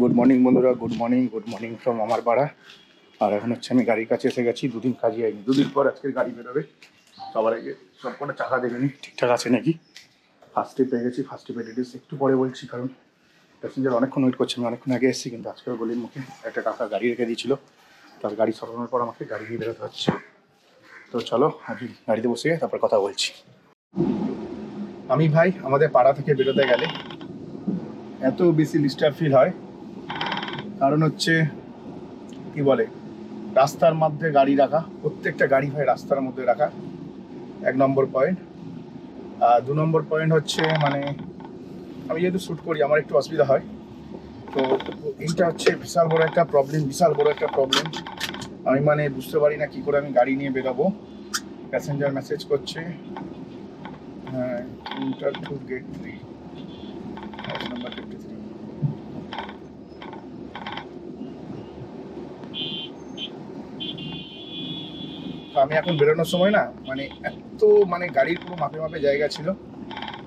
Good morning বন্ধুরা। Good morning good morning from আমার পাড়া আর এখন হচ্ছে আমি গাড়ির কাছে এসে গেছি। দুদিন কাজে আইনি দুদিন পর আজকের গাড়ি বেরোবে। সবার আগে সব কটা চাকা দেবে নি ঠিকঠাক আছে নাকি? ফার্স্টে পেয়ে গেছি। ফার্স্টে পেয়ে ডিটেলস একটু পরে বলছি, কারণ প্যাসেঞ্জার অনেকক্ষণ ওয়েট করছে। আমি অনেকক্ষণ আগে এসেছি, কিন্তু আজকের গলির মুখে একটা কাকা গাড়ি রেখে দিয়েছিল। তার গাড়ি সরানোর পর আমাকে গাড়ি নিয়ে বেরোতে হচ্ছে। তো চলো, আমি গাড়িতে বসে তারপর কথা বলছি। আমি ভাই, আমাদের পাড়া থেকে বেরোতে গেলে এত বেশি লিস্টার ফিল হয়। কারণ হচ্ছে, কি বলে, রাস্তার মধ্যে গাড়ি রাখা, প্রত্যেকটা গাড়ি হয় রাস্তার মধ্যে রাখা, এক নম্বর পয়েন্ট আর দু নম্বর পয়েন্ট হচ্ছে মানে আমি যেহেতু শ্যুট করি, আমার একটু অসুবিধা হয়। তো এইটা হচ্ছে বিশাল বড় একটা প্রবলেম বিশাল বড় একটা প্রবলেম আমি মানে বুঝতে পারি না কি করে আমি গাড়ি নিয়ে বেরোবো। প্যাসেঞ্জার মেসেজ করছে হ্যাঁ enter two gate three number fifty three তো আমি এখন বেরোনোর সময় না মানে এত মানে গাড়ির পুরো মাপে মাপে জায়গা ছিল।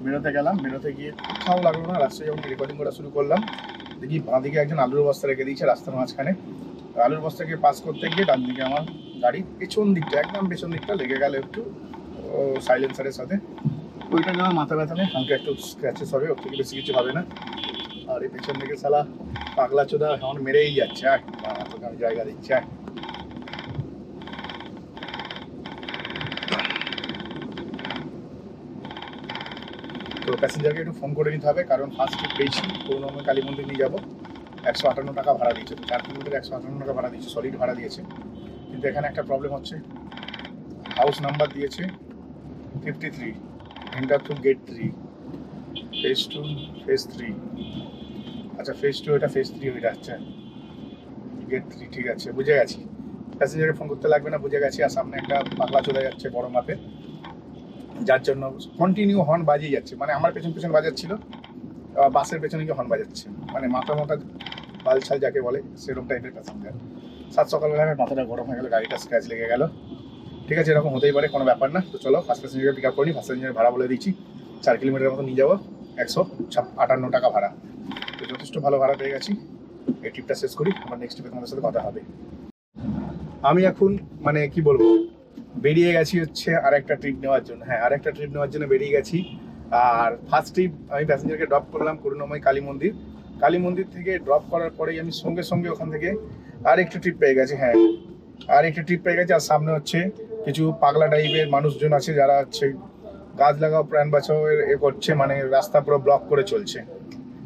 বেরোতে গেলাম, বেরোতে গিয়ে কোথাও লাগল না, রাস্তায় যখন রেকর্ডিং করা শুরু করলাম, দেখি বাঁ দিকে একজন আলুর বস্তা রেখে দিয়েছে রাস্তার মাঝখানে। আলুর বস্তাকে পাস করতে গিয়ে ডান দিকে আমার গাড়ির পেছন দিকটা, একদম পেছন দিকটা লেগে গেল একটু সাইলেন্সারের সাথে। ওইটা আমার মাথা ব্যথা নেই, হালকা একটু স্ক্র্যাচেস হবে, ওর থেকে বেশি কিছু হবে না। আর এই পেছন দিকে সালা পাগলা চোদা এখন মেরেই যাচ্ছে আয় জায়গা দিচ্ছি আয় তো প্যাসেঞ্জারকে একটু ফোন করে নিতে হবে, কারণ ফার্স্ট পেয়েছি করুণাময় কালী মন্দির নিয়ে যাব। একশো আটান্ন টাকা ভাড়া দিয়েছে, তো চার কিলোমিটার একশো আটান্ন টাকা ভাড়া দিয়েছে সলিড ভাড়া দিয়েছে। কিন্তু এখানে একটা প্রবলেম হচ্ছে হাউস নাম্বার দিয়েছে fifty three enter two gate three phase two phase three আচ্ছা ফেস টু এটা ফেস থ্রি ওইটা আচ্ছা গেট থ্রি ঠিক আছে, বুঝে গেছি। প্যাসেঞ্জারকে ফোন করতে লাগবে না, বুঝে গেছি, আর সামনে একটা পাগলা চলে যাচ্ছে বড় মাপে যার জন্য কন্টিনিউ হর্ন বাজিয়ে যাচ্ছে। মানে আমার পেছন পেছন বাজাচ্ছিল বাসের পেছনে গিয়ে হর্ন বাজাচ্ছে। মানে মাথা মাথা বালছাল যাকে বলে, সেরকম টাইপের প্যাসেঞ্জার সাত সকালবেলা আমার মাথাটা গরম হয়ে গেল, গাড়িটা স্ক্র্যাচ লেগে গেল। ঠিক আছে, এরকম হতেই পারে, কোনো ব্যাপার না। তো চলো ফার্স্ট প্যাসেঞ্জার পিক আপ করি ফার্স্ট প্যাসেঞ্জার ভাড়া বলে দিচ্ছি চার কিলোমিটার মতো নিয়ে যাব, একশো আটান্ন টাকা ভাড়া। তো যথেষ্ট ভালো ভাড়া পেয়ে গেছি। এই ট্রিপটা শেষ করি আমার নেক্সট ট্রিপে তোমাদের সাথে কথা হবে। আমি এখন মানে কি বলব? বেরিয়ে গেছি হচ্ছে আর একটা ট্রিপ নেওয়ার জন্য। হ্যাঁ আর একটা ট্রিপ নেওয়ার জন্য বেরিয়ে গেছি। আর ফার্স্ট ট্রিপ আমি প্যাসেঞ্জারকে ড্রপ করলাম করুণাময় কালী মন্দির। কালী মন্দির থেকে ড্রপ করার পরেই আমি সঙ্গে সঙ্গে ওখান থেকে আর ট্রিপ পেয়ে গেছি হ্যাঁ। আর ট্রিপ পেয়ে গেছি, আর সামনে হচ্ছে কিছু পাগলা টাইপের মানুষজন আছে যারা হচ্ছে গাছ লাগাও, প্রাণ বাঁচাও এ করছে মানে রাস্তা পুরো ব্লক করে চলছে।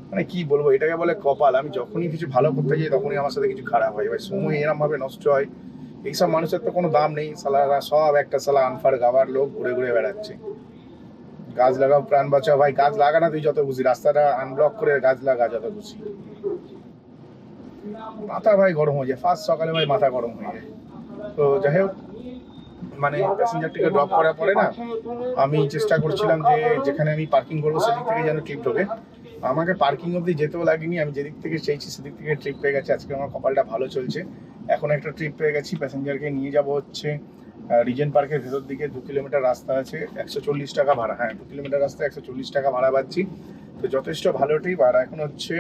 মানে কি বলব, এটাকে বলে কপাল। আমি যখনই কিছু ভালো করতে যাই তখনই আমার সাথে কিছু খারাপ হয়। ভাই সময় এরম ভাবে নষ্ট হয় এইসব মানুষের তো কোনো দাম নেই, সালারা সব একটা সালা আনফার গাবার লোক ঘুরে ঘুরে বেড়াচ্ছে। গাছ লাগাও, প্রাণ বাঁচাও, ভাই, গাছ লাগা না তুই যত খুশি, রাস্তাটা আনব্লক করে গাছ লাগা যত খুশি। মাথা ভাই গরম হয়ে যায় ফার্স্ট সকালে ভাই মাথা গরম হয়ে যায়। তো যাই হোক মানে প্যাসেঞ্জারটিকে ড্রপ করার পরে না, আমি চেষ্টা করছিলাম যে যেখানে আমি পার্কিং করব সেদিক থেকে যেন ট্রিপ ঢোকে। আমাকে পার্কিং অবধি যেতেও লাগেনি, আমি যেদিক থেকে চেয়েছি সেদিক থেকে ট্রিপ পেয়ে গেছে, আজকে আমার কপালটা ভালো চলছে। এখন একটা ট্রিপ পেয়ে গেছি প্যাসেঞ্জারকে নিয়ে যাব হচ্ছে রিজেন পার্কের ভেতর দিকে, দু কিলোমিটার রাস্তা আছে, একশো চল্লিশ টাকা ভাড়া। হ্যাঁ দু কিলোমিটার রাস্তা, একশো চল্লিশ টাকা ভাড়া পাচ্ছি। তো যথেষ্ট ভালো ট্রিপ আর এখন হচ্ছে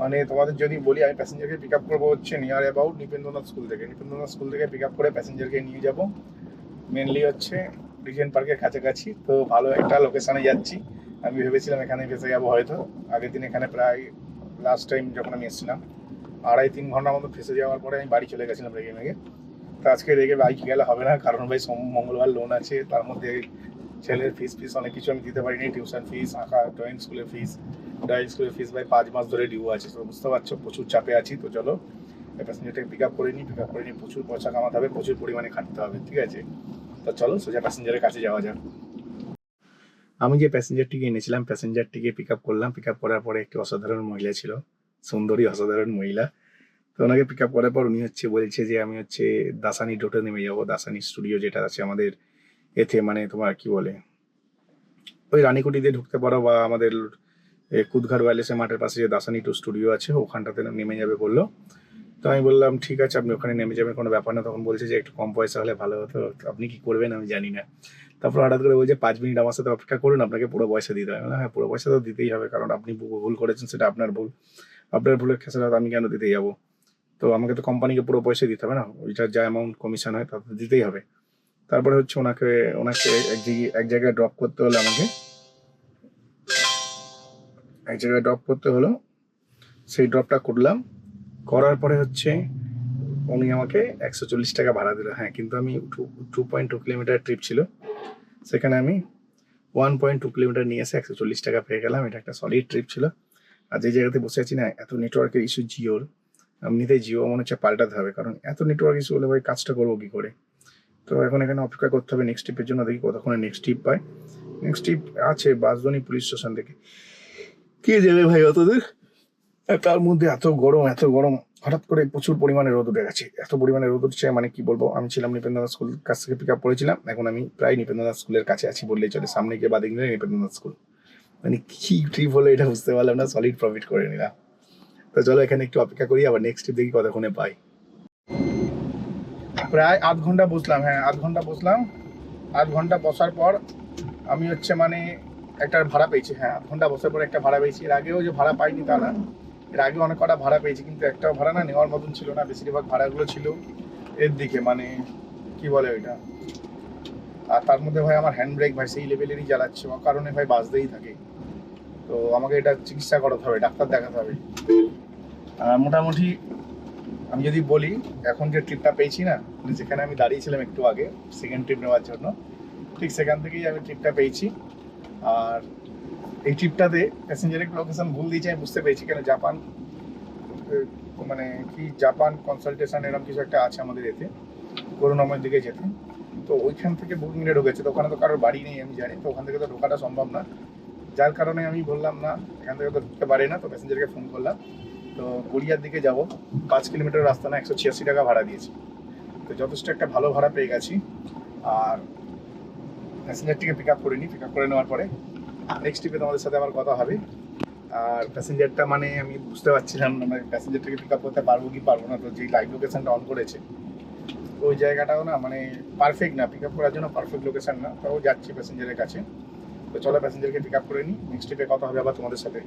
মানে তোমাদের যদি বলি, আমি প্যাসেঞ্জারকে পিক আপ করব হচ্ছে নিয়ার অ্যাবাউট নিপেন্দ্রনাথ স্কুল থেকে। নিপেন্দ্রনাথ স্কুল থেকে পিক আপ করে প্যাসেঞ্জারকে নিয়ে যাব। মেনলি হচ্ছে রিজেন পার্কের কাছাকাছি, তো ভালো একটা লোকেশানে যাচ্ছি। আমি ভেবেছিলাম এখানে ফেসে যাব হয়তো। আগের দিন এখানে প্রায় লাস্ট টাইম যখন আমি এসেছিলাম আড়াই তিন ঘণ্টার মতো ফেসে যাওয়ার পরে আমি বাড়ি চলে গেছিলাম রেগে মেগে। তো আজকে রেগে বাইক গেলে হবে না, কারণ ভাই সোম, মঙ্গলবার লোন আছে, তার মধ্যে ছেলের ফিস ফিস অনেক কিছু আমি দিতে পারিনি টিউশন ফিস আঁকা ড্রয়িং স্কুলের ফিস ড্রয়িং স্কুলের ফিস ভাই পাঁচ মাস ধরে ডিউ আছে, তো বুঝতে পারছ, প্রচুর চাপে আছি, তো চলো প্যাসেঞ্জারটাকে পিক আপ করে নিই পিক আপ করে নিই প্রচুর পয়সা কামাতে হবে, প্রচুর পরিমাণে খাটতে হবে, ঠিক আছে? তো চলো সোজা প্যাসেঞ্জারের কাছে যাওয়া যাক। আমি যে প্যাসেঞ্জারটিকে এনেছিলাম প্যাসেঞ্জারটিকে পিক আপ করলাম পিক আপ করার পরে একটি অসাধারণ মহিলা ছিল সুন্দরী অসাধারণ মহিলা। তো ওনাকে পিক আপ করার পর উনি হচ্ছে বলছে যে, আমি হচ্ছে দাসানি ডোটে নেমে যাব, দাসানি স্টুডিও যেটা আছে আমাদের এতে মানে তোমার কি বলে, ওই রানীকুটি দিয়ে ঢুকতে পারো বা আমাদের কুদঘাট ওয়াইলেসের মাঠের পাশে যে দাসানি টু স্টুডিও আছে, ওখানটাতে নেমে যাবে বলল। তো আমি বললাম, ঠিক আছে, আপনি ওখানে নেমে যাবেন, কোনো ব্যাপার না। তখন বলছে যে, একটু কম পয়সা হলে ভালো হতো, আপনি কি করবেন আমি জানি না। তারপর হঠাৎ করে বলছে, পাঁচ মিনিট আমার সাথে অপেক্ষা করুন, আপনাকে পুরো পয়সা দিতে হবে। হ্যাঁ পুরো পয়সা তো দিতেই হবে, কারণ আপনি ভুল করেছেন, সেটা আপনার ভুল। আপনার ভুলের খেসারত আমি কেন দিতে যাব? তো আমাকে তো কোম্পানিকে পুরো পয়সা দিতে হবে না? ওইটার যা অ্যামাউন্ট কমিশন হয় তা তো দিতেই হবে। তারপরে হচ্ছে ওনাকে ওনাকে এক এক জায়গায় ড্রপ করতে হলে আমাকে। এক জায়গায় ড্রপ করতে হলো। সেই ড্রপটা করলাম। করার পরে হচ্ছে উনি আমাকে একশো চল্লিশ টাকা ভাড়া দিল। হ্যাঁ কিন্তু আমি two point two kilometre trip ছিল। সেখানে আমি ওয়ান পয়েন্ট টু কিলোমিটার নিয়ে এসে একশো চল্লিশ টাকা পেয়ে গেলাম। এটা একটা সলিড ট্রিপ ছিল। আর যে জায়গাতে বসে আছি না, এত নেটওয়ার্কের ইস্যু জিওর। এমনিতেই জিও মনে হচ্ছে পাল্টাতে হবে, কারণ এত নেটওয়ার্ক ইস্যু হলে ভাই কাজটা করব কি করে? তো এখন এখানে অপেক্ষা করতে হবে নেক্সট ট্রিপের জন্য, দেখি কতক্ষণে নেক্সট ট্রিপ পাই নেক্সট ট্রিপ আছে বাসদনি পুলিশ স্টেশন থেকে। কে যাবে ভাই অতদূর? তার মধ্যে এত গরম এত গরম, হঠাৎ করে প্রচুর পরিমাণে রোদ উঠে গেছে। এত পরিমাণে রোদ উঠছে মানে কি বলব, আমি ছিলাম নিপেন্দ্রনাথ স্কুল, কাছ থেকে পিক আপ করেছিলাম, এখন আমি প্রায় নিপেন্দ্রনাথ স্কুলের কাছে আছি বললেই চলে, সামনে গিয়ে বাদিক নিপেন্দ্রনাথ স্কুল। মানে কি ট্রিপ হলো এটা বুঝতে পারলাম না সলিড প্রফিট করে নিলাম। তো চলো এখানে একটু অপেক্ষা করি, আবার নেক্সট ট্রিপ দেখি কতক্ষণে পাই। প্রায় আধ ঘণ্টা বসলাম হ্যাঁ আধ ঘণ্টা বসলাম আধ ঘণ্টা বসার পর আমি হচ্ছে মানে একটা ভাড়া পেয়েছি হ্যাঁ আধ ঘণ্টা বসার পর একটা ভাড়া পেয়েছি। এর আগেও যে ভাড়া পাইনি তা না, এর আগে অনেক কটা ভাড়া পেয়েছি, কিন্তু একটাও ভাড়া না নেওয়ার মতন ছিল না, বেশিরভাগ ভাড়াগুলো ছিল এর দিকে মানে কি বলে ওইটা? আর তার মধ্যে ভাই আমার হ্যান্ড ব্রেক ভাই সেই লেভেলেরই ও কারণে ভাই বাজতেই থাকে। তো আমাকে এটা চিকিৎসা করাতে হবে, ডাক্তার দেখাতে হবে। মোটামুটি আমি যদি বলি, এখন যে ট্রিপটা পেয়েছি না যেখানে আমি দাঁড়িয়েছিলাম একটু আগে সেকেন্ড ট্রিপ নেওয়ার জন্য, ঠিক সেখান থেকেই আমি ট্রিপটা পেয়েছি। আর এই ট্রিপটাতে প্যাসেঞ্জারের লোকেশন ভুল দিয়েছে, আমি বুঝতে পেরেছি কেন জাপান মানে কি জাপান কনসালটেশন এরকম কিছু একটা আছে আমাদের এতে করুণাময়ের দিকে যেতে। তো ওইখান থেকে বুকিংটা ঢুকেছে, তো ওখানে তো কারোর বাড়ি নেই, আমি জানি, তো ওখান থেকে তো ঢোকাটা সম্ভব না। যার কারণে আমি বললাম, না, এখান থেকে তো ঢুকতে পারি না। তো প্যাসেঞ্জারকে ফোন করলাম। তো গড়িয়ার দিকে যাব। পাঁচ কিলোমিটার রাস্তা না, একশো ছিয়াশি টাকা ভাড়া দিয়েছি। তো যথেষ্ট একটা ভালো ভাড়া পেয়ে গেছি। আর প্যাসেঞ্জারটিকে পিক আপ করে নিই পিক আপ করে নেওয়ার পরে নেক্সট ট্রিপে তোমাদের সাথে আমার কথা হবে। আর প্যাসেঞ্জারটা মানে আমি বুঝতে পারছিলাম না মানে প্যাসেঞ্জারটাকে পিক আপ করতে পারব কি পারব না। তো যেই লাইভ লোকেশানটা অন করেছে, ওই জায়গাটাও না মানে পারফেক্ট না। পিক আপ করার জন্য পারফেক্ট লোকেশান না। তাও যাচ্ছি প্যাসেঞ্জারের কাছে। তো চলো প্যাসেঞ্জারকে পিক আপ করে নিই নেক্সট ট্রিপে কথা হবে আবার তোমাদের সাথে।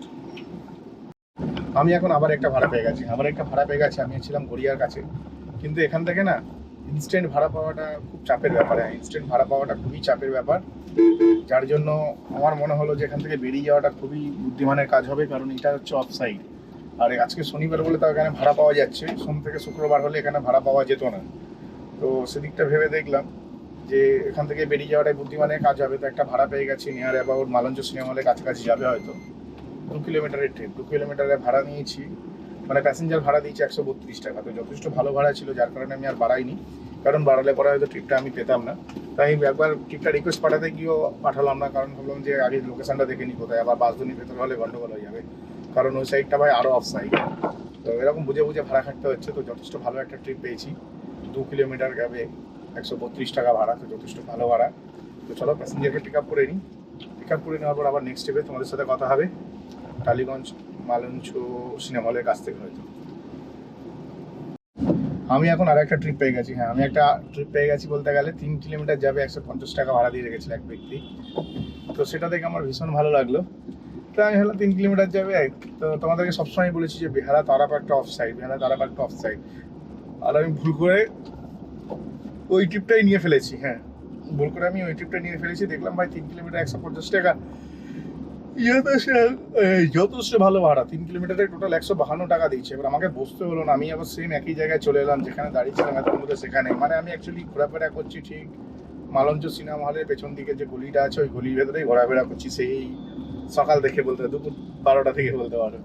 আমি এখন আবার একটা ভাড়া পেয়ে গেছি। আবার একটা ভাড়া পেয়ে গেছি। আমি ছিলাম গড়িয়ার কাছে। কিন্তু এখান থেকে না ইনস্ট্যান্ট ভাড়া পাওয়াটা খুব চাপের ব্যাপার। হ্যাঁ ইনস্ট্যান্ট ভাড়া পাওয়াটা খুবই চাপের ব্যাপার। যার জন্য আমার মনে হলো যে এখান থেকে বেরিয়ে যাওয়াটা খুবই বুদ্ধিমানের কাজ হবে, কারণ এটা হচ্ছে অফ সাইড আর আজকে শনিবার বলে তো এখানে ভাড়া পাওয়া যাচ্ছে। সোম থেকে শুক্রবার হলে এখানে ভাড়া পাওয়া যেত না। তো সেদিকটা ভেবে দেখলাম। যে এখান থেকে বেরিয়ে যাওয়াটাই বুদ্ধিমানের কাজ হবে। তো একটা ভাড়া পেয়ে গেছি নিয়ার অ্যাবাউট মালঞ্চ সিনেমা হলে কাছাকাছি যাবে হয়তো। দু কিলোমিটারের ট্রিপ দু কিলোমিটারে ভাড়া নিয়েছি। মানে প্যাসেঞ্জার ভাড়া দিয়েছি একশো বত্রিশ টাকা। তো যথেষ্ট ভালো ভাড়া ছিল, যার কারণে আমি আর বাড়াইনি। কারণ বাড়ালে পরে হয়তো ট্রিপটা আমি পেতাম না। তাই একবার ট্রিপটা রিকোয়েস্ট পাঠাতে গিয়েও পাঠালাম না, কারণ ভাবলাম যে আগে লোকেশনটা দেখে নি কোথায় আবার বাসদনি ভেতরে হলে গন্ডগোল হয়ে যাবে। কারণ ওই সাইডটা ভাই আরও অফ সাইড তো এরকম বুঝে বুঝে ভাড়া খাটতে হচ্ছে। তো যথেষ্ট ভালো একটা ট্রিপ পেয়েছি। দু কিলোমিটার যাবে একশো বত্রিশ টাকা ভাড়া, তো যথেষ্ট ভালো ভাড়া। তো চলো প্যাসেঞ্জারকে পিক আপ করে নিই পিক আপ করে নেওয়ার পর আবার নেক্সট ট্রিপে তোমাদের সাথে কথা হবে। টালিগঞ্জ মালঞ্চ সিনেমা হলের কাছ থেকে হয়তো। আমি এখন আর একটা ট্রিপ পেয়ে গেছি হ্যাঁ। আমি একটা ট্রিপ পেয়ে গেছি বলতে গেলে, তিন কিলোমিটার যাবে একশো পঞ্চাশ টাকা ভাড়া দিয়ে রেখেছিল এক ব্যক্তি। তো সেটা দেখে আমার ভীষণ ভালো লাগল। তো আমি হলো তিন কিলোমিটার যাবে তো তোমাদেরকে সবসময় বলেছি যে বেহালা তারাপাটটা অফ সাইড বেহালা তারাপাটটা অফ সাইড আর আমি ভুল করে ওই ট্রিপটাই নিয়ে ফেলেছি হ্যাঁ। ভুল করে আমি ওই ট্রিপটা নিয়ে ফেলেছি দেখলাম ভাই তিন কিলোমিটার একশো পঞ্চাশ টাকা। যথেষ্ট ভালো ভাড়া তিন কিলোমিটারে টোটাল একশো বাহান্ন টাকা দিচ্ছে এবার আমাকে বসতে হলো না আমি আবার সেম একই জায়গায় চলে এলাম যেখানে দাঁড়িয়েছিলাম এত মধ্যে সেখানে। মানে আমি অ্যাকচুয়ালি ঘোরাফেরা করছি ঠিক মালঞ্চ সিনেমা হলের পেছন দিকে যে গলিটা আছে ওই গলির ভেতরেই ঘোরাফেরা করছি সেই সকাল দেখে বলতে পারো, দুপুর বারোটা থেকে বলতে পারো।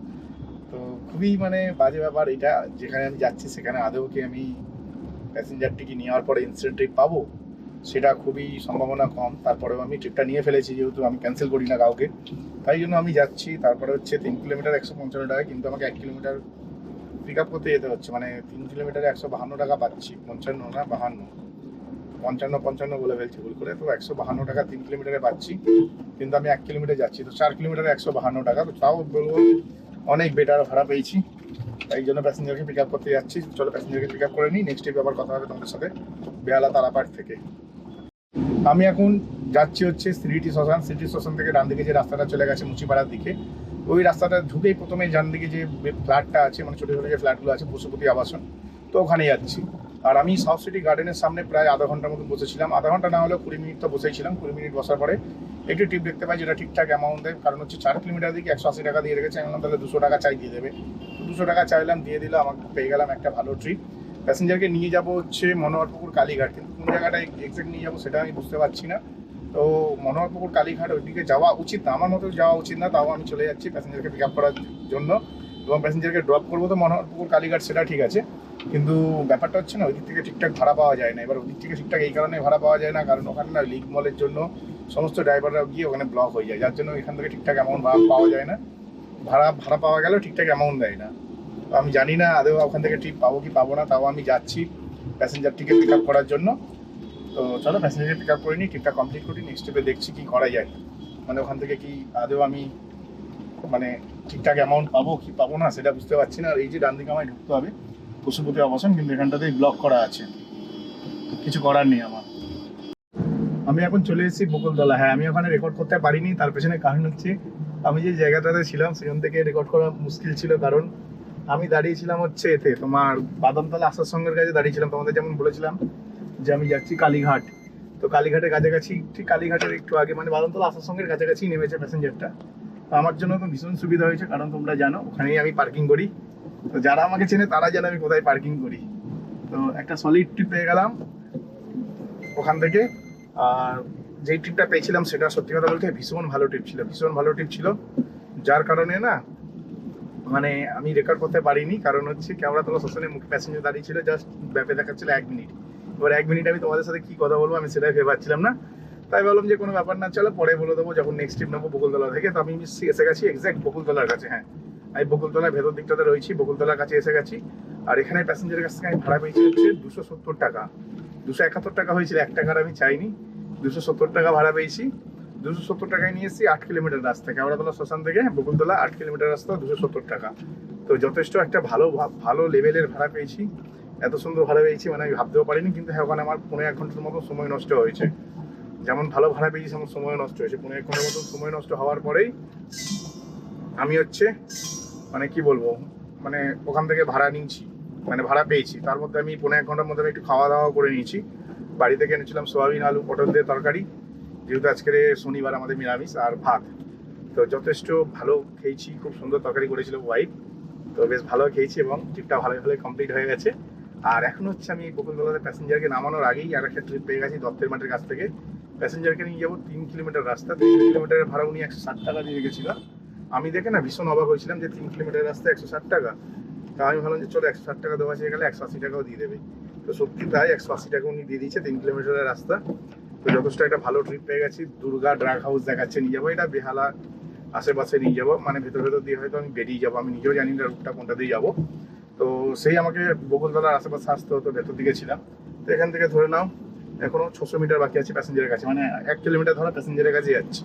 তো খুবই মানে বাজে ব্যাপার এটা যেখানে আমি যাচ্ছি সেখানে আদৌ কি আমি প্যাসেঞ্জারটিকে নেওয়ার পরে ইনস্ট্যান্ট ট্রিপ পাবো, সেটা খুবই সম্ভাবনা কম। তারপরেও আমি ট্রিপটা নিয়ে ফেলেছি যেহেতু আমি ক্যান্সেল করি না কাউকে। তাই জন্য আমি যাচ্ছি, তারপরে হচ্ছে তিন কিলোমিটার একশো পঞ্চান্ন টাকা, কিন্তু আমাকে এক কিলোমিটার পিক আপ করতে যেতে হচ্ছে। মানে তিন কিলোমিটারে একশো বাহান্ন টাকা পাচ্ছি, পঞ্চান্ন না বাহান্ন। পঞ্চান্ন পঞ্চান্ন বলে ফেলছি ভুল করে, তো একশো বাহান্ন টাকা তিন কিলোমিটারে পাচ্ছি, কিন্তু আমি এক কিলোমিটার যাচ্ছি। তো চার কিলোমিটারে একশো বাহান্ন টাকা, তো তাও বলব অনেক বেটার ভাড়া পেয়েছি। তাই জন্য প্যাসেঞ্জারকে পিক আপ করতে যাচ্ছি। চলো প্যাসেঞ্জারকে পিক আপ করে নিই। নেক্সট ডে আবার কথা হবে তোমাদের সাথে বেহালা তারাপাট থেকে। আমি এখন যাচ্ছি হচ্ছে সিটি শ্মশান। সিটি শ্মশান থেকে ডান দিকে যে রাস্তাটা চলে গেছে মুচিপাড়ার দিকে, ওই রাস্তাটা ঢুকেই প্রথমে ডান দিকে যে ফ্ল্যাটটা আছে মানে ছোটো ছোটো যে ফ্ল্যাটগুলো আছে পশুপতি আবাসন, তো ওখানে যাচ্ছি। আর আমি সাউথ সিটি গার্ডেনের সামনে প্রায় আধা ঘণ্টার মতো বসেছিলাম। আধা ঘণ্টা না হলেও কুড়ি মিনিট তো বসেছিলাম কুড়ি মিনিট বসার পরে একটি টিপ দেখতে পাই যেটা ঠিকঠাক অ্যামাউন্ট দেয়। কারণ হচ্ছে চার কিলোমিটার দিকে একশো আশি টাকা দিয়ে রেখেছে। আমি তাহলে দুশো টাকা চাই দিয়ে দেবে। দুশো টাকা চাইলাম, দিয়ে দিল, আমাকে পেয়ে গেলাম একটা ভালো ট্রিপ প্যাসেঞ্জারকে নিয়ে যাব হচ্ছে মনোহরপুকুর কালীঘাট। কিন্তু কোন জায়গাটায় এক্সাক্ট নিয়ে যাব সেটা আমি বুঝতে পারছি না। তো মনোহরপুকুর কালীঘাট ওইদিকে যাওয়া উচিত। না আমার মতো যাওয়া উচিত না, তাও আমি চলে যাচ্ছি প্যাসেঞ্জারকে পিক আপ করার জন্য। এবং প্যাসেঞ্জারকে ড্রপ করব তো মনোহরপুকুর কালীঘাট, সেটা ঠিক আছে। কিন্তু ব্যাপারটা হচ্ছে না, ওই দিক থেকে ঠিকঠাক ভাড়া পাওয়া যায় না। এবার ওই দিক থেকে ঠিকঠাক এই কারণে ভাড়া পাওয়া যায় না, কারণ ওখানে না লিগ মলের জন্য সমস্ত ড্রাইভাররা গিয়ে ওখানে ব্লক হয়ে যায়। যার জন্য এখান থেকে ঠিকঠাক অ্যামাউন্ট ভাড়া পাওয়া যায় না। ভাড়া ভাড়া পাওয়া গেলেও ঠিকঠাক অ্যামাউন্ট দেয় না। আমি জানি না আদৌ ওখান থেকে ট্রিপ পাবো কি পাবো না, তাও আমি যাচ্ছি প্যাসেঞ্জারটিকে পিক আপ করার জন্য। তো চলো প্যাসেঞ্জার পিক আপ করে নিই ট্রিপটা কমপ্লিট করি নেক্সট স্টেপে দেখছি কি করা যায়। মানে ওখান থেকে কি আদৌ আমি মানে ঠিকঠাক অ্যামাউন্ট পাবো কি পাবো না, সেটা বুঝতে পারছি না। আর এই যে ডান দিকে আমায় ঢুকতে হবে পশুপতি অবসান, কিন্তু এখানটাতেই ব্লক করা আছে। কিছু করার নেই আমার। আমি এখন চলে এসেছি বকুলতলা। হ্যাঁ আমি ওখানে রেকর্ড করতে পারিনি, তার পেছনে কারণ হচ্ছে আমি যে জায়গাটাতে ছিলাম, সেখান থেকে রেকর্ড করা মুশকিল ছিল, কারণ আমি দাঁড়িয়েছিলাম হচ্ছে এতে। তোমার বাদামতলা আসার সঙ্গের কাছে দাঁড়িয়েছিলাম তোমাদের যেমন বলেছিলাম যে আমি যাচ্ছি কালীঘাট। তো কালীঘাটের কাছাকাছি, ঠিক কালীঘাটের একটু আগে মানে বাদামতলা আসার সঙ্গের কাছাকাছি নেমেছে প্যাসেঞ্জারটা আমার জন্য তো ভীষণ সুবিধা হয়েছে, কারণ তোমরা জানো, ওখানেই আমি পার্কিং করি। তো যারা আমাকে চেনে, তারা জানে আমি কোথায় পার্কিং করি। তো একটা সলিড ট্রিপ পেয়ে গেলাম ওখান থেকে। আর যেই ট্রিপটা পেয়েছিলাম, সেটা সত্যি কথা বলতে ভীষণ ভালো ট্রিপ ছিল। ভীষণ ভালো ট্রিপ ছিল। যার কারণে না মানে আমি রেকর্ড করতে পারিনি। কারণ হচ্ছে ক্যামেরা তোমার স্টেশনে মুখে প্যাসেঞ্জার দাঁড়িয়ে ছিল জাস্ট ব্যাপে দেখাচ্ছিল এক মিনিট এবার এক মিনিট আমি তোমাদের সাথে কি কথা বলব, আমি সেটাই ভেবে পাচ্ছিলাম না। তাই বললাম যে কোনো ব্যাপার না, চলো পরে বলে দেবো, যখন নেক্সট ট্রিপ নেব বকুলতলা থেকে। তো আমি এসে গেছি এক্স্যাক্ট বকুলতলার কাছে হ্যাঁ। আমি বকুলতলার ভেতর দিকটাতে রয়েছি, বকুলতলার কাছে এসে গেছি। আর এখানে প্যাসেঞ্জারের কাছ থেকে আমি ভাড়া পেয়েছি হচ্ছে দুশো সত্তর টাকা। দুশো একাত্তর টাকা হয়েছিল এক টাকার আমি চাইনি। দুশো সত্তর টাকা ভাড়া পেয়েছি। দুশো সত্তর টাকায় নিয়ে এসেছি আট কিলোমিটার রাস্তা কেওড়াতলা শ্মশান থেকে বকুলতলা আট কিলোমিটার রাস্তা, দুশো সত্তর টাকা। তো যথেষ্ট একটা ভালো ভালো লেভেলের ভাড়া পেয়েছি। এত সুন্দর ভাড়া পেয়েছি মানে আমি ভাবতেও পারিনি, কিন্তু হ্যাঁ ওখানে আমার পনেরো এক ঘণ্টার মতো সময় নষ্ট হয়েছে। যেমন ভালো ভাড়া পেয়েছি তেমন সময় নষ্ট হয়েছে। পনেরো এক ঘণ্টার মতো সময় নষ্ট হওয়ার পরেই আমি হচ্ছে মানে কি বলব মানে ওখান থেকে ভাড়া নিয়েছি মানে ভাড়া পেয়েছি। তার মধ্যে আমি পনেরো এক ঘণ্টার মধ্যে একটু খাওয়া দাওয়া করে নিয়েছি। বাড়ি থেকে এনেছিলাম সোয়াবিন, আলু, পটল দিয়ে তরকারি। যেহেতু আজকের শনিবার আমাদের নিরামিষ আর ভাত। তো যথেষ্ট ভালো খেয়েছি, খুব সুন্দর তরকারি করেছিল ওয়াইফ তো বেশ ভালো খেয়েছি এবং ট্রিপটা ভালোই ভালোই কমপ্লিট হয়ে গেছে। আর এখন হচ্ছে আমি বকুলতলাতে প্যাসেঞ্জারকে নামানোর আগেই আর একটা ট্রিপ পেয়ে গেছি দত্তের মাঠের কাছ থেকে। প্যাসেঞ্জারকে নিয়ে যাব তিন কিলোমিটার রাস্তা। তিন কিলোমিটারের ভাড়া উনি একশো ষাট টাকা দিয়ে গেছিল আমি দেখে না ভীষণ অবাক হয়েছিলাম যে তিন কিলোমিটার রাস্তা একশো ষাট টাকা। তা আমি ভাবলাম যে চলো একশো ষাট টাকা দেওয়া চেয়ে গেলে একশো আশি টাকাও দিয়ে দেবে। তো সত্যি তাই একশো আশি টাকা উনি দিয়ে দিয়েছে তিন কিলোমিটারের রাস্তা। তো যথেষ্ট একটা ভালো ট্রিপ পেয়ে গেছি। দুর্গা ড্রাগ হাউস দেখাচ্ছে, নিয়ে যাব। এটা বেহালা আশেপাশে নিয়ে যাব। মানে ভেতর ভেতর দিয়ে হয়তো আমি বেরিয়ে যাব। আমি নিজেও জানি না রুটটা কোনটা দিয়ে যাব। তো সেই আমাকে বকুলতলার আশেপাশে আসতে হতো, ভেতর দিকে ছিলাম। তো এখান থেকে ধরে নাও, এখনও ছশো মিটার বাকি আছে প্যাসেঞ্জারের কাছে। মানে এক কিলোমিটার ধরা প্যাসেঞ্জারের কাছে যাচ্ছি।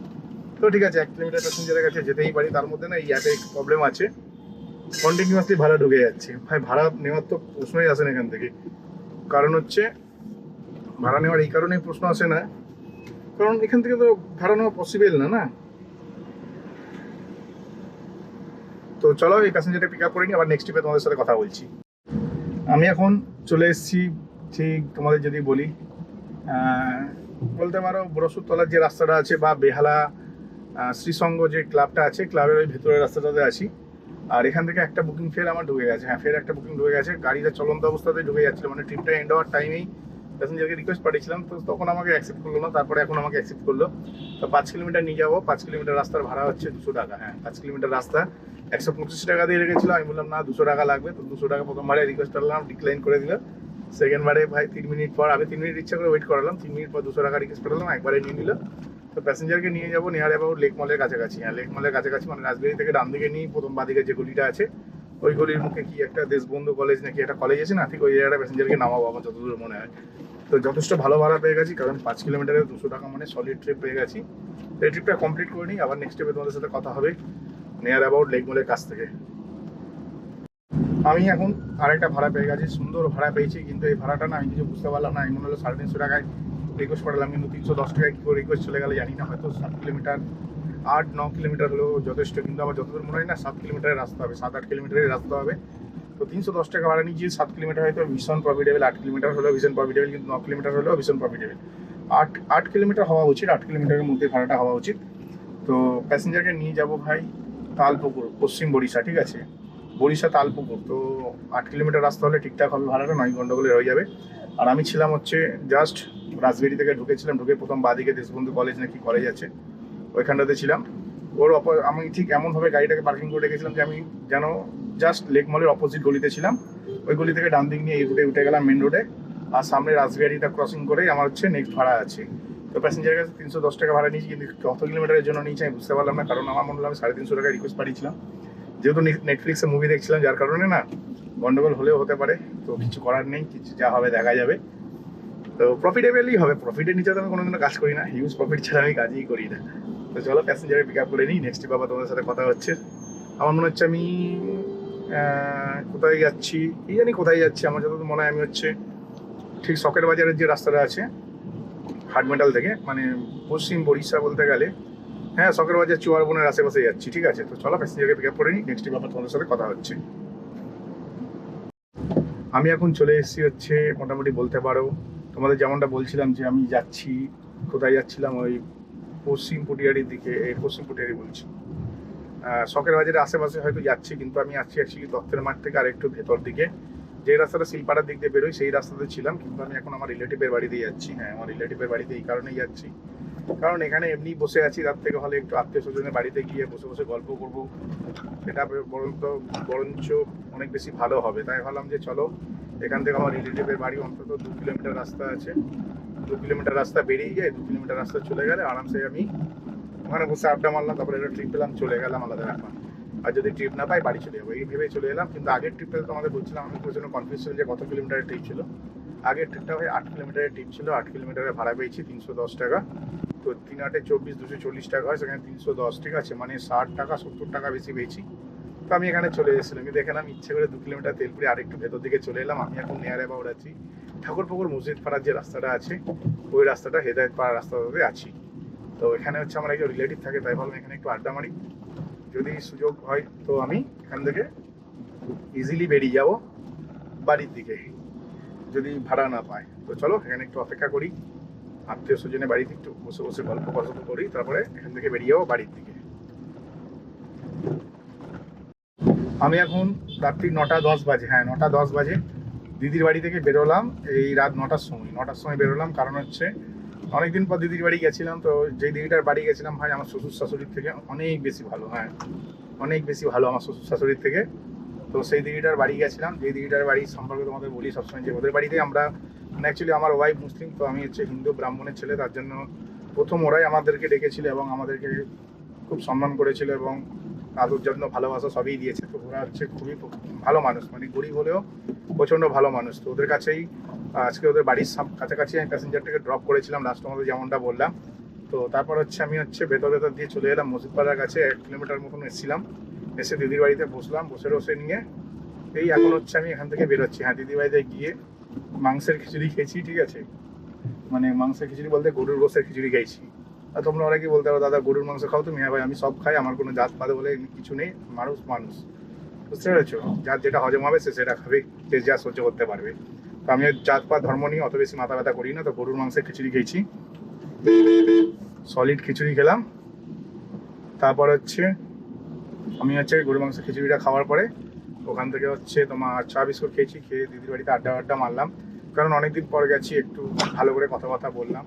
তো ঠিক আছে, এক কিলোমিটার প্যাসেঞ্জারের কাছে যেতেই পারি। তার মধ্যে না এই অ্যাপে প্রবলেম আছে। কন্টিনিউয়াসলি ভাড়া ঢুকে যাচ্ছে। ভাই, ভাড়া নেওয়ার তো প্রশ্নই আসে না এখান থেকে। কারণ হচ্ছে, ভাড়া নেওয়ার এই কারণেই প্রশ্ন আসে না। কারণ এখান থেকে তো ভাড়া নেওয়া পসিবল না না? তো চলো, এই প্যাসেঞ্জারটা পিক আপ করে নিই। আবার নেক্সট ট্রিপে তোমাদের সাথে কথা বলছি। আমি এখন চলে এসেছি, ঠিক তোমাদের যদি বলি বলতে পারো বরসুরতলার যে রাস্তাটা আছে বা বেহালা শ্রীসঙ্গ যে ক্লাবটা আছে, ক্লাবের ওই ভেতরের রাস্তাটাতে আছি। আর এখান থেকে একটা বুকিং ফের আমার ঢুকে গেছে। হ্যাঁ ফের একটা বুকিং ঢুকে গেছে। গাড়িটা চলন্ত অবস্থাতে ঢুকে যাচ্ছিল। মানে ট্রিপটা এন্ড হওয়ার টাইমেই প্যাসেঞ্জারকে রিকোয়েস্ট পাঠিয়েছিলাম। তো তখন আমাকে অ্যাকসেপ্ট করল না। তারপরে এখন আমাকে অ্যাকসেপ্ট করল। তো পাঁচ কিলোমিটার নিয়ে যাব। পাঁচ কিলোমিটার রাস্তার ভাড়া হচ্ছে দুশো টাকা। হ্যাঁ পাঁচ কিলোমিটার রাস্তা। একশো পঁচিশ টাকা দিয়ে রেখেছিল। আমি বললাম, না, দুশো টাকা লাগবে। তো দুশো টাকা প্রথমবারে রিকোয়েস্ট করলাম ডিক্লাইন করে দিল। সেকেন্ড বারে ভাই তিন মিনিট পর আমি তিন মিনিট ইচ্ছা করে ওয়েট করালাম। তিন মিনিট পর দুশো টাকা রিকোয়েস্ট করলাম। একবারে নিয়ে নিল। তো প্যাসেঞ্জারকে নিয়ে যাব নিয়ার অ্যাবাউট লেক মলের কাছাকাছি। হ্যাঁ লেক মলের কাছাকাছি মানে রাজবাড়ি থেকে ডান দিকে নিয়ে প্রথম বাদিকে যে গলিটা আছে, ওই গলির মুখে কি একটা দেশবন্ধু কলেজ নাকি একটা কলেজ আছে না, ঠিক ওই জায়গাটা প্যাসেঞ্জারকে নামাবো আমার যতদূর মনে হয়। তো যথেষ্ট ভালো ভাড়া পেয়ে গেছি, কারণ পাঁচ কিলোমিটারে দুশো টাকা মানে সলিড ট্রিপ পেয়ে গেছি। তো এই ট্রিপটা কমপ্লিট করে নিই, আবার নেক্সট ট্রিপে তোমাদের সাথে কথা হবে নিয়ার অ্যাবাউট লেক মলের কাছ থেকে। আমি এখন আরেকটা ভাড়া পেয়ে গেছি, সুন্দর ভাড়া পেয়েছি, কিন্তু এই ভাড়াটা না আমি কিছু বুঝতে পারলাম না, আমি মনে হলো সাড়ে তিনশো টাকায় রিকোয়েস্ট করালাম, কিন্তু তিনশো দশ টাকায় কী করে রিকোয়েস্ট চলে গেলে জানি না, হয়তো সাত কিলোমিটার, আট, ন কিলোমিটার হলেও যথেষ্ট, কিন্তু আমার যতদূর মনে হয় না সাত কিলোমিটারের রাস্তা হবে, সাত, আট কিলোমিটারের রাস্তা হবে। তো তিনশো দশ টাকা ভাড়া নিয়েছি, সাত কিলোমিটার হয়তো ভীষণ প্রফিটেবল আট কিলোমিটার হলেও ভীষণ প্রফিটেবল কিন্তু ন কিলোমিটার হলেও ভীষণ প্রফিটেবল আট আট কিলোমিটার হওয়া উচিত, আট কিলোমিটারের মধ্যে ভাড়াটা হওয়া উচিত। তো প্যাসেঞ্জারকে নিয়ে যাব ভাই তালপুকুর, পশ্চিম বড়িশা ঠিক আছে? বড়িশা তালপুকুর তো আট কিলোমিটার রাস্তা হলে ঠিকঠাক হবে, ভাড়াটা নয়, গন্ডগোলে হয়ে যাবে। আর আমি ছিলাম হচ্ছে জাস্ট রাজবেরি থেকে ঢুকেছিলাম, ঢুকে প্রথম বাদিকে দেশবন্ধু কলেজ নাকি কলেজ আছে, ওইখানটাতে ছিলাম। ওর অপ আমি ঠিক এমনভাবে গাড়িটাকে পার্কিং করে রেখেছিলাম যে আমি যেন জাস্ট লেক মলের অপোজিট গলিতে ছিলাম। ওই গলি থেকে ডান দিক নিয়ে এই রুটে উঠে গেলাম মেন রোডে আর সামনে রাজবিহারিটা ক্রসিং করেই আমার হচ্ছে নেক্সট ভাড়া আছে। তো প্যাসেঞ্জারের কাছে তিনশো দশ টাকা ভাড়া নিয়েছি, কিন্তু কত কিলোমিটারের জন্য নিয়েছি, আমি বুঝতে পারলাম না, কারণ আমার মনে হলো আমি সাড়ে তিনশো টাকা রিকোয়েস্ট পাঠিয়েছিলাম। যেহেতু নেটফ্লিক্সে মুভি দেখছিলাম, যার কারণে না গন্ডগোল হলেও হতে পারে, তো কিছু করার নেই, কিছু যা হবে দেখা যাবে। তো প্রফিটেবলই হবে প্রফিটের নিচে তো আমি কোনোদিনও কাজ করি না হিউজ প্রফিট ছাড়া আমি কাজই করি না। তো চলো প্যাসেঞ্জারে পিক আপ করে নিই নেক্সট বাবা তোমাদের সাথে কথা হচ্ছে। আমার মনে হচ্ছে আমি কোথায় যাচ্ছি এই জানি কোথায় যাচ্ছি, আমার যতদূর মনে হয় আমি হচ্ছে ঠিক সকেট বাজারের যে রাস্তাটা আছে, হাট মেটাল থেকে মানে পশ্চিম বড়িশা বলতে গেলে হ্যাঁ সকেট বাজার চুয়ার বোনের আশেপাশে যাচ্ছি, ঠিক আছে? তো চলো প্যাসেঞ্জারকে পিক আপ করে নিই নেক্সট বাবা তোমাদের সাথে কথা হচ্ছে। আমি এখন চলে এসেছি হচ্ছে, মোটামুটি বলতে পারো, তোমাদের যেমনটা বলছিলাম যে আমি যাচ্ছি, কোথায় যাচ্ছিলাম, ওই পশ্চিম পুটিয়ারির দিকে, এই পশ্চিম পুটিয়ারি বলছি। শখের বাজারের আশেপাশে হয়তো যাচ্ছি, কিন্তু আমি আছি অ্যাকচুয়ালি দত্তের মাঠ থেকে আরেকটু ভেতর দিকে। যে রাস্তাটা শিলপাড়ার দিক দিয়ে বেরোই সেই রাস্তাতে ছিলাম, কিন্তু আমি এখন আমার রিলেটিভের বাড়িতে যাচ্ছি। হ্যাঁ আমার রিলেটিভের বাড়িতে এই কারণেই যাচ্ছি। কারণ এখানে এমনি বসে আছি তার থেকে হলে একটু আত্মীয় স্বজনের বাড়িতে গিয়ে বসে বসে গল্প করব। সেটা বরঞ্চ বরঞ্চ অনেক বেশি ভালো হবে। তাই ভাবলাম যে চলো, এখান থেকে আমার রিলেটিভের বাড়ি অন্তত দু কিলোমিটার রাস্তা আছে। দু কিলোমিটার রাস্তা বেরিয়ে গিয়ে দু কিলোমিটার রাস্তা চলে গেলে আরামসে আমি ওখানে বসে আড্ডা মারলাম, তারপরে একটা ট্রিপ পেলাম, চলে গেলাম আলাদা ব্যাপার। আর যদি ট্রিপ না পাই, বাড়ি চলে যাব। এই ভেবে চলে এলাম, কিন্তু আগের ট্রিপটা তোমাদের বলছিলাম, আমি প্রচণ্ড কনফিউজ ছিল যে কত কিলোমিটারের ট্রিপ ছিল। আগের ট্রিপটা হয় আট কিলোমিটারের ট্রিপ ছিল, আট কিলোমিটারের ভাড়া পেয়েছি তিনশো দশ টাকা। তো তিন আটে চব্বিশ, দুশো চল্লিশ টাকা হয়, সেখানে তিনশো দশ, ঠিক আছে? মানে ষাট টাকা, সত্তর টাকা বেশি পেয়েছি। তো আমি এখানে চলে এসেছিলাম, কিন্তু এখানে আমি ইচ্ছে করে দু কিলোমিটার তেল পুরে আরেকটু ভেতর দিকে চলে এলাম। আমি এখন নেয়ার অ্যাবাউট আছি। ঠাকুরপুকুর মসজিদ পাড়ার যে রাস্তাটা আছে, ওই রাস্তাটা হেদায়ত পাড়ার রাস্তাটাতে আছি। তো এখানে হচ্ছে আমার একজন রিলেটিভ থাকে, তাই ভাবলাম এখানে একটু আড্ডা মারি। যদি সুযোগ হয়, তো আমি এখান থেকে ইজিলি বেরিয়ে যাব বাড়ির দিকে। যদি ভাড়া না পায়। তো চলো, এখানে একটু অপেক্ষা করি। আত্মীয় স্বজনের বাড়িতে একটু বসে বসে গল্প গল্প করি, তারপরে এখান থেকে বেরিয়ে যাব বাড়ির দিকে। আমি এখন রাত্রি নটা দশ বাজে হ্যাঁ নটা দশ বাজে। দিদির বাড়ি থেকে বেরোলাম, এই রাত নটার সময়। নটার সময় বেরোলাম, কারণ হচ্ছে অনেকদিন পর দিদির বাড়ি গেছিলাম, তো যে দিদিটার বাড়ি গেছিলাম, ভাই, আমার শ্বশুর শাশুড়ির থেকে অনেক বেশি ভালো হ্যাঁ অনেক বেশি ভালো আমার শ্বশুর শাশুড়ির থেকে। তো সেই দিদিটার বাড়ি গেছিলাম যে দিদিটার বাড়ি সম্পর্কে তোমাদের বলি সবসময়, যে ওদের বাড়িতে আমরা মানে অ্যাকচুয়ালি আমার ওয়াইফ মুসলিম, তো আমি হচ্ছে হিন্দু, ব্রাহ্মণের ছেলে, তার জন্য প্রথম ওরাই আমাদেরকে ডেকেছিল এবং আমাদেরকে খুব সম্মান করেছিল এবং আদর যত্ন ভালোবাসা সবই দিয়েছে। তো ওরা হচ্ছে খুবই ভালো মানুষ মানে গরিব হলেও প্রচণ্ড ভালো মানুষ। তো ওদের কাছেই, আজকে ওদের বাড়ির কাছাকাছি আমি প্যাসেঞ্জারটাকে ড্রপ করেছিলাম লাস্ট আমাদের যেমনটা বললাম। তো তারপর হচ্ছে আমি হচ্ছে ভেতর ভেতর দিয়ে চলে এলাম, মসজিদপাড়ার কাছে এক কিলোমিটার মতন এসেছিলাম। এসে দিদির বাড়িতে বসলাম, বসে বসে নিয়ে। এই এখন হচ্ছে আমি এখান থেকে বেরোচ্ছি। হ্যাঁ দিদির বাড়িতে গিয়ে মাংসের খিচুড়ি খেয়েছি, ঠিক আছে? মানে মাংসের খিচুড়ি বলতে গরুর গোসের খিচুড়ি খেয়েছি আর তোমরা অনেকে বলতে পারো, দাদা, গরুর মাংস খাও তুমি? হ্যাঁ ভাই, আমি সব খাই, আমার কোনো জাত পাত বলে কিছু নেই, মানুষ মানুষ। বুঝতে পেরেছ? যার যেটা হজম হবে, সে সেটা খাবে, যে যা সহ্য করতে পারবে। তো আমি জাত পাত, ধর্ম নিয়ে অত বেশি মাথা ব্যথা করি না, তো গরুর মাংসের খিচুড়ি খেয়েছি। সলিড খিচুড়ি খেলাম। তারপর হচ্ছে আমি হচ্ছে গরুর মাংসের খিচুড়িটা খাওয়ার পরে ওখান থেকে হচ্ছে তোমার চা বিস্কুট খেয়েছি, খেয়ে দিদির বাড়িতে আড্ডা আড্ডা মারলাম। কারণ অনেকদিন পর গেছি, একটু ভালো করে কথা কথাবার্তা বললাম।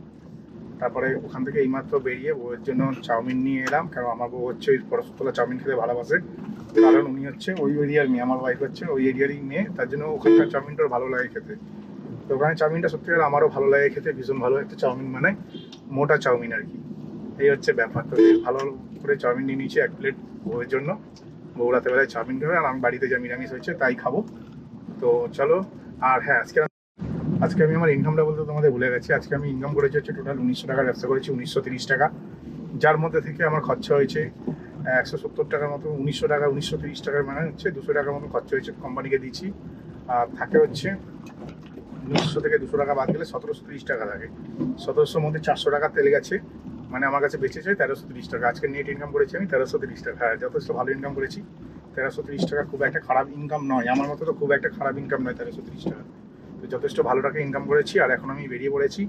তারপরে ওখান থেকে এইমাত্র বেরিয়ে বউয়ের জন্য চাউমিন নিয়ে এলাম, কারণ আমার বউ হচ্ছে ওই পরশতলা চাউমিন খেতে ভালোবাসে। কারণ উনি হচ্ছে ওই এরিয়ার মেয়ে, আমার ওয়াইফ হচ্ছে ওই এরিয়ারই মেয়ে, তার জন্য ওখানকার চাউমিনটা ভালো লাগে খেতে। তো ওখানে চাউমিনটা সত্যিকার আমারও ভালো লাগে খেতে, ভীষণ ভালো একটা চাউমিন মানে মোটা চাউমিন আর কি। এই হচ্ছে ব্যাপার। তো ভালো করে চাউমিন নিয়ে নিয়েছি, এক প্লেট বউয়ের জন্য। বউ রাতে বেলায় চাউমিন খাবে আর আমি বাড়িতে যা নিরামিষ হয়েছে তাই খাব। তো চলো, আর হ্যাঁ আজকে আজকে আমি আমার ইনকামটা বলতে তোমাদের ভুলে গেছি। আজকে আমি ইনকাম করেছি হচ্ছে টোটাল উনিশশো টাকার ব্যবসা করেছি উনিশশো তিরিশ টাকা। যার মধ্যে থেকে আমার খরচা হয়েছে একশো সত্তর টাকার মতো, উনিশশো টাকা, উনিশশো তিরিশ টাকার মানে হচ্ছে দুশো টাকার মতো খরচা হয়েছে কোম্পানিকে দিয়েছি। আর থাকে হচ্ছে উনিশশো থেকে দুশো টাকা বাদ গেলে সতেরোশো তিরিশ টাকা থাকে সতেরোশোর মধ্যে চারশো টাকা তেল গেছে। মানে আমার কাছে বেঁচেছে তেরোশো তিরিশ টাকা। আজকে নেট ইনকাম করেছি আমি, তেরোশো তিরিশ টাকা। হ্যাঁ যথেষ্ট ভালো ইনকাম করেছি। তেরোশো তিরিশ টাকা খুব একটা খারাপ ইনকাম নয়। আমার মতো তো খুব একটা খারাপ ইনকাম নয় তেরোশো তিরিশ টাকা। তো যথেষ্ট ভালো টাকা ইনকাম করেছি, আর এখন আমি বেরিয়ে পড়েছি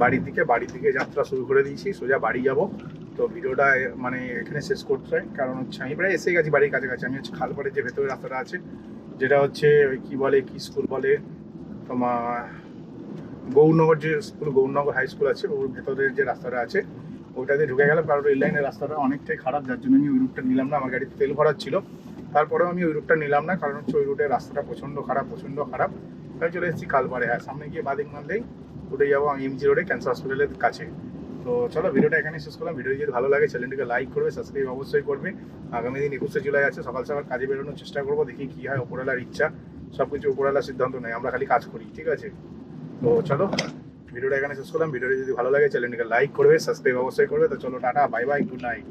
বাড়ির দিকে। বাড়ির দিকে যাত্রা শুরু করে দিয়েছি, সোজা বাড়ি যাব। তো ভিডিওটা মানে এখানে শেষ করতে হয় কারণ হচ্ছে আমি প্রায় এসে গেছি বাড়ির কাছাকাছি। আমি হচ্ছে খালপাড়ের যে ভেতরের রাস্তাটা আছে, যেটা হচ্ছে ওই কী বলে, কী স্কুল বলে? তোমার গৌরনগর যে স্কুল গৌরনগর হাই স্কুল আছে, ওর ভেতরের যে রাস্তাটা আছে ওটাতে ঢুকে গেলাম, কারণ রেল লাইনের রাস্তাটা অনেকটাই খারাপ, যার জন্য আমি ওই রুটটা নিলাম না, আমার গাড়িতে তেল ভরার ছিল। তারপরেও আমি ওই রুটটা নিলাম না, কারণ হচ্ছে ওই রুটের রাস্তাটা প্রচণ্ড খারাপ প্রচণ্ড খারাপ। তাই চলে এসেছি কালপাড়ে হ্যাঁ সামনে গিয়ে বাদিক মারলেই উঠে যাব আমি এমজি রোডে ক্যান্সার হসপিটালের কাছে। তো চলো, ভিডিওটা এখানে শেষ করলাম। ভিডিও যদি ভালো লাগে, চ্যানেলটিকে লাইক করবে সাবস্ক্রাইব অবশ্যই করবে। আগামী দিন একুশে জুলাই আছে, সকাল সকাল কাজে বেরোনোর চেষ্টা করব, দেখি কী হয়, ওপরওয়ালার ইচ্ছা। সব কিছু ওপরওয়ালার সিদ্ধান্ত নেই আমরা খালি কাজ করি, ঠিক আছে? তো চলো। ভিডিওটা এখানে শেষ করলাম। ভিডিওটা যদি ভালো লাগে, চ্যানেলটিকে লাইক করবে সাবস্ক্রাইব অবশ্যই করবে। তো চলো, tata bye bye good night